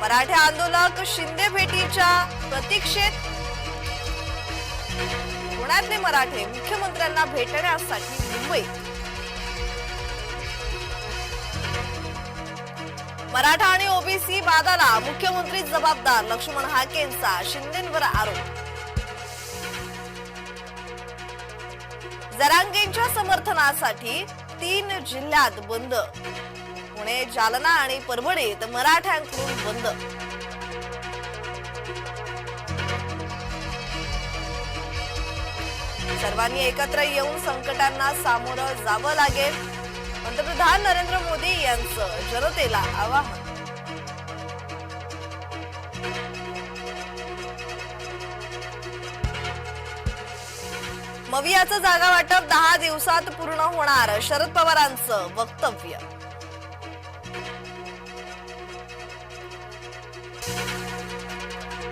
मराठा आंदोलक शिंदे भेटीच्या प्रतीक्षेत पुण्यातले मराठे मुख्यमंत्र्यांना भेटण्यासाठी मुंबईत मराठा आणि ओबीसी वादाला मुख्यमंत्री जबाबदार लक्ष्मण हाकेंचा शिंदेंवर आरोप. जरांगेंच्या समर्थनासाठी तीन जिल्ह्यात बंद. पुणे जालना आणि परभणीत मराठ्यांकडून बंद. सर्वांनी एकत्र येऊन संकटांना सामोरं जावं लागेल. पंतप्रधान नरेंद्र मोदी यांचं जनतेला आवाहन. मवियाचं जागा वाटप दहा दिवसात पूर्ण होणार शरद पवारांचं वक्तव्य.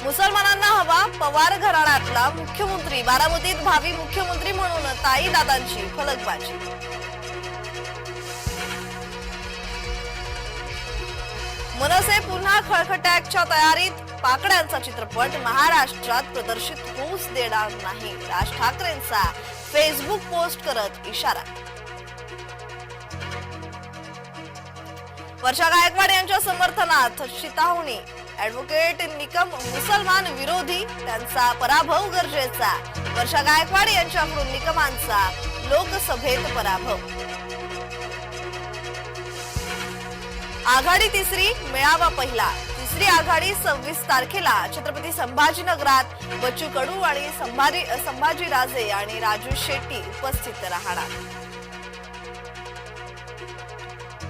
मुसलमानांना हवा पवार घराण्यातला मुख्यमंत्री बारामतीत भावी मुख्यमंत्री म्हणून ताई दादांची फलकबाजी. मनसे पुन्हा खळखट्याच्या तयारीत पाकड्यांचा चित्रपट महाराष्ट्रात प्रदर्शित होऊच देणार नाही. राज ठाकरेंचा फेसबुक पोस्ट करत इशारा. वर्षा गायकवाड यांच्या समर्थनात शितावणी. ऍडव्होकेट निकम मुसलमान विरोधी त्यांचा पराभव गरजेचा. वर्षा गायकवाड यांच्याकडून निकमांचा लोकसभेत पराभव. आघाडी तिसरी मेळावा पहिला. तिसरी आघाडी सव्वीस तारखेला छत्रपती संभाजीनगरात बच्चू कडू आणि संभाजी संभाजीराजे आणि राजू शेट्टी उपस्थित राहणार.